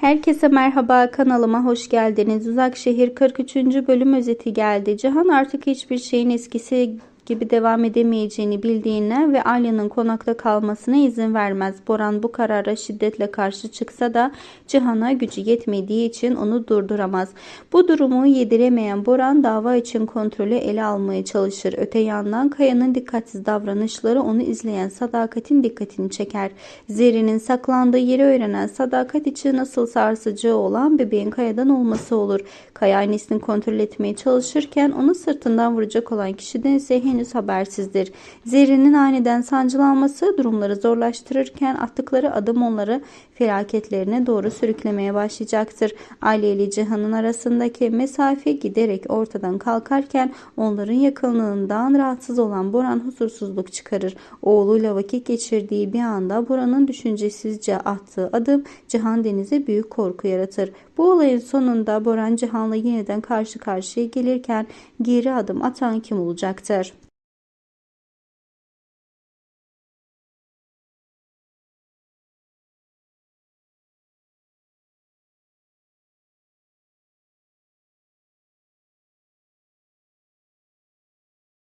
Herkese merhaba kanalıma hoş geldiniz. Uzak Şehir 43. bölüm özeti geldi. Cihan artık hiçbir şeyin eskisi gibi devam edemeyeceğini bildiğine ve Alya'nın konakta kalmasına izin vermez. Boran bu karara şiddetle karşı çıksa da Cihan'a gücü yetmediği için onu durduramaz. Bu durumu yediremeyen Boran dava için kontrolü ele almaya çalışır. Öte yandan Kaya'nın dikkatsiz davranışları onu izleyen Sadakat'in dikkatini çeker. Zerrin'in saklandığı yeri öğrenen Sadakat için nasıl sarsıcı olan bebeğin Kaya'dan olması olur. Kaya annesini kontrol etmeye çalışırken onu sırtından vuracak olan kişiden ise henüz habersizdir. Zerrin'in aniden sancılanması durumları zorlaştırırken attıkları adım onları felaketlerine doğru sürüklemeye başlayacaktır. Aile ile Cihan'ın arasındaki mesafe giderek ortadan kalkarken onların yakınlığından rahatsız olan Boran huzursuzluk çıkarır. Oğluyla vakit geçirdiği bir anda Boran'ın düşüncesizce attığı adım Cihan Deniz'e büyük korku yaratır. Bu olayın sonunda Boran Cihan'la yeniden karşı karşıya gelirken geri adım atan kim olacaktır?